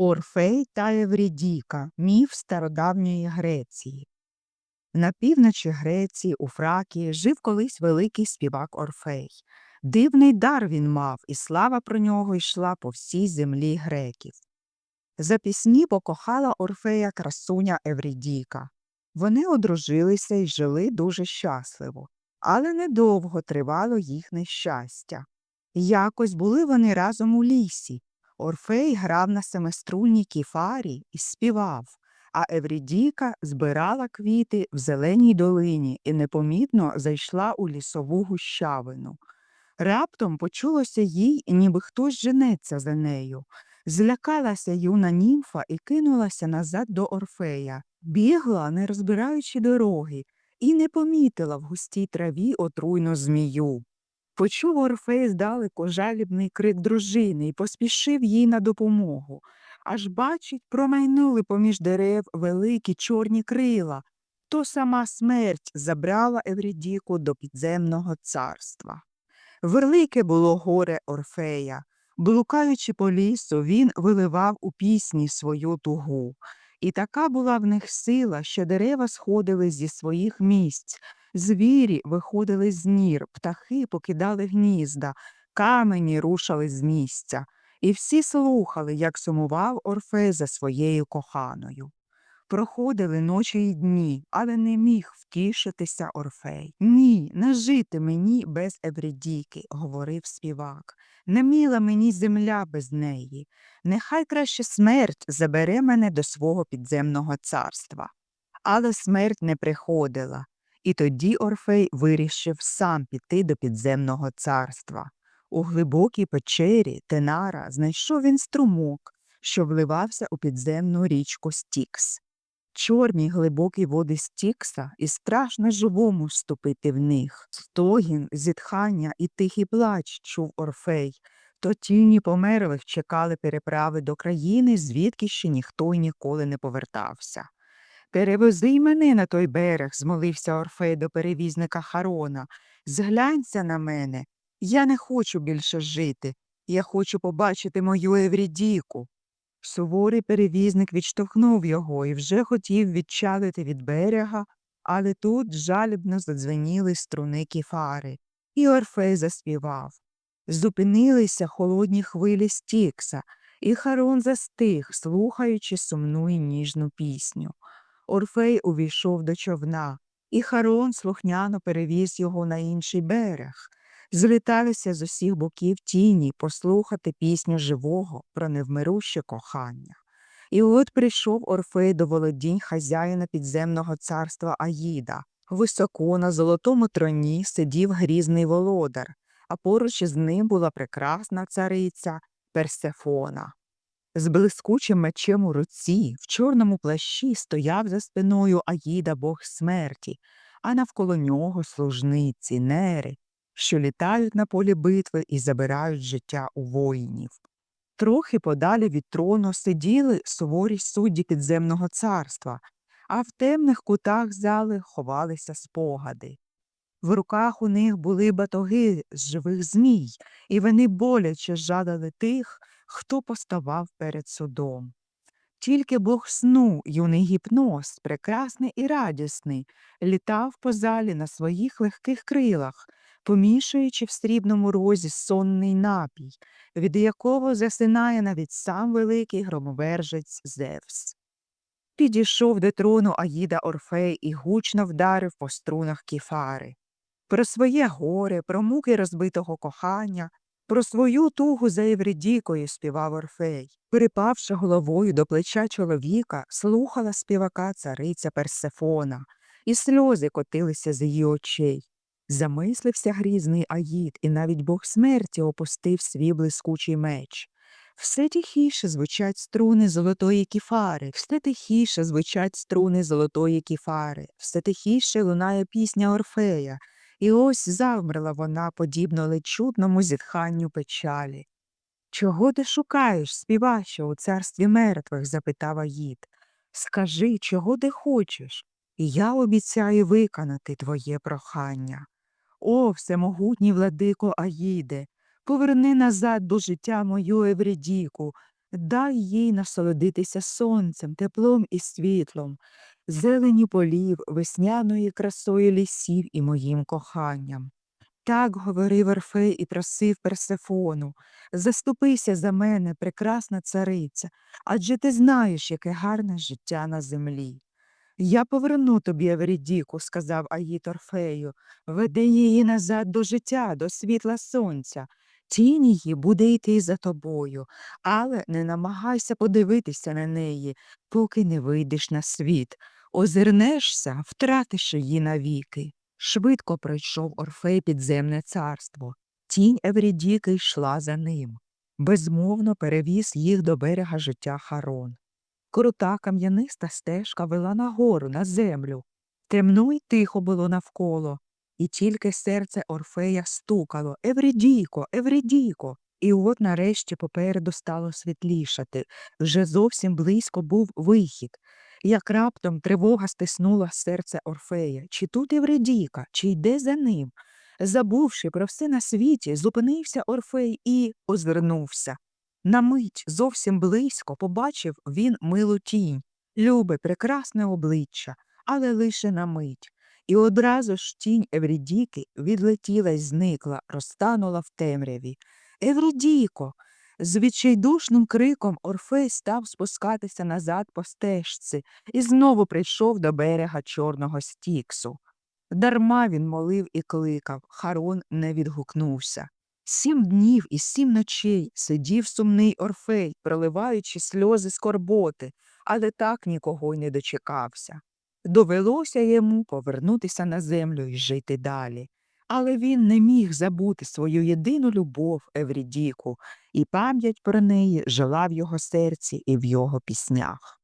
Орфей та Еврідіка міф стародавньої Греції. На півночі Греції, у Фракії, жив колись великий співак Орфей. Дивний дар він мав, і слава про нього йшла по всій землі греків. За пісні покохала Орфея красуня Еврідіка. Вони одружилися і жили дуже щасливо, але недовго тривало їхнє щастя. Якось були вони разом у лісі. Орфей грав на семиструнній кіфарі і співав, а Еврідіка збирала квіти в зеленій долині і непомітно зайшла у лісову гущавину. Раптом почулося їй, ніби хтось женеться за нею. Злякалася юна німфа і кинулася назад до Орфея, бігла, не розбираючи дороги, і не помітила в густій траві отруйну змію. Почув Орфей здалеку жалібний крик дружини і поспішив їй на допомогу. Аж бачить, промайнули поміж дерев великі чорні крила. То сама смерть забрала Еврідіку до підземного царства. Велике було горе Орфея. Блукаючи по лісу, він виливав у пісні свою тугу. І така була в них сила, що дерева сходили зі своїх місць, звірі виходили з нір, птахи покидали гнізда, камені рушали з місця, і всі слухали, як сумував Орфей за своєю коханою. Проходили ночі й дні, але не міг втішитися Орфей. Ні, не жити мені без Евридіки, говорив співак. Не міла мені земля без неї. Нехай краще смерть забере мене до свого підземного царства. Але смерть не приходила, і тоді Орфей вирішив сам піти до підземного царства. У глибокій печері Тенара знайшов він струмок, що вливався у підземну річку Стікс. Чорні глибокі води Стікса і страшно живому вступити в них. Стогін, зітхання і тихий плач чув Орфей. То тіні померлих чекали переправи до країни, звідки ще ніхто й ніколи не повертався. Перевези мене на той берег, змолився Орфей до перевізника Харона. Зглянься на мене. Я не хочу більше жити. Я хочу побачити мою Еврідіку. Суворий перевізник відштовхнув його і вже хотів відчалити від берега, але тут жалібно задзвеніли струни кіфари, і Орфей заспівав. Зупинилися холодні хвилі Стікса, і Харон застиг, слухаючи сумну й ніжну пісню. Орфей увійшов до човна, і Харон слухняно перевіз його на інший берег. Зліталися з усіх боків тіні послухати пісню живого про невмируще кохання. І от прийшов Орфей до володінь хазяїна підземного царства Аїда. Високо на золотому троні сидів грізний володар, а поруч із ним була прекрасна цариця Персефона. З блискучим мечем у руці, в чорному плащі стояв за спиною Аїда бог смерті, а навколо нього служниці, нери, що літають на полі битви і забирають життя у воїнів. Трохи подалі від трону сиділи суворі судді підземного царства, а в темних кутах зали ховалися спогади. В руках у них були батоги з живих змій, і вони боляче жадали тих, хто поставав перед судом. Тільки бог сну, юний гіпноз, прекрасний і радісний, літав по залі на своїх легких крилах, помішуючи в срібному розі сонний напій, від якого засинає навіть сам великий громовержець Зевс. Підійшов до трону Аїда Орфей і гучно вдарив по струнах кіфари. Про своє горе, про муки розбитого кохання, про свою тугу за Євридікою співав Орфей. Припавши головою до плеча чоловіка, слухала співака цариця Персефона, і сльози котилися з її очей. Замислився грізний Аїд, і навіть бог смерті опустив свій блискучий меч. Все тихіше звучать струни золотої кіфари, все тихіше звучать струни золотої кіфари, все тихіше лунає пісня Орфея, і ось завмерла вона, подібно ледь чутному зітханню печалі. Чого ти шукаєш, співащо, у царстві мертвих? запитав Аїд. Скажи, чого ти хочеш, і я обіцяю виконати твоє прохання. О, всемогутній владико Аїде, поверни назад до життя мою Еврідіку, Дай їй насолодитися сонцем, теплом і світлом, зелені полів, весняної красою лісів і моїм коханням. Так говорив Орфей і просив Персефону, заступися за мене, прекрасна цариця, адже ти знаєш, яке гарне життя на землі. Я поверну тобі Еврідіку, сказав Аїд Орфею, веди її назад до життя, до світла сонця. Тінь її буде йти за тобою, але не намагайся подивитися на неї, поки не вийдеш на світ. Озирнешся, втратиш її навіки. Швидко пройшов Орфей підземне царство. Тінь Еврідіки йшла за ним. Безмовно перевіз їх до берега життя Харон. Крута кам'яниста стежка вела нагору, на землю. Темно й тихо було навколо, і тільки серце Орфея стукало Еврідійко, Еврідійко. І от нарешті попереду стало світлішати. Вже зовсім близько був вихід. Як раптом тривога стиснула серце Орфея. Чи тут Евредіка, чи йде за ним? Забувши про все на світі, зупинився Орфей і озирнувся. На мить зовсім близько побачив він милу тінь, любе, прекрасне обличчя, але лише на мить. І одразу ж тінь Еврідіки відлетіла й зникла, розтанула в темряві. Еврідіко. З відчайдушним криком Орфей став спускатися назад по стежці і знову прийшов до берега чорного стіксу. Дарма він молив і кликав, Харон не відгукнувся. Сім днів і сім ночей сидів сумний Орфей, проливаючи сльози скорботи, але так нікого й не дочекався. Довелося йому повернутися на землю і жити далі. Але він не міг забути свою єдину любов Еврідіку, і пам'ять про неї жила в його серці і в його піснях.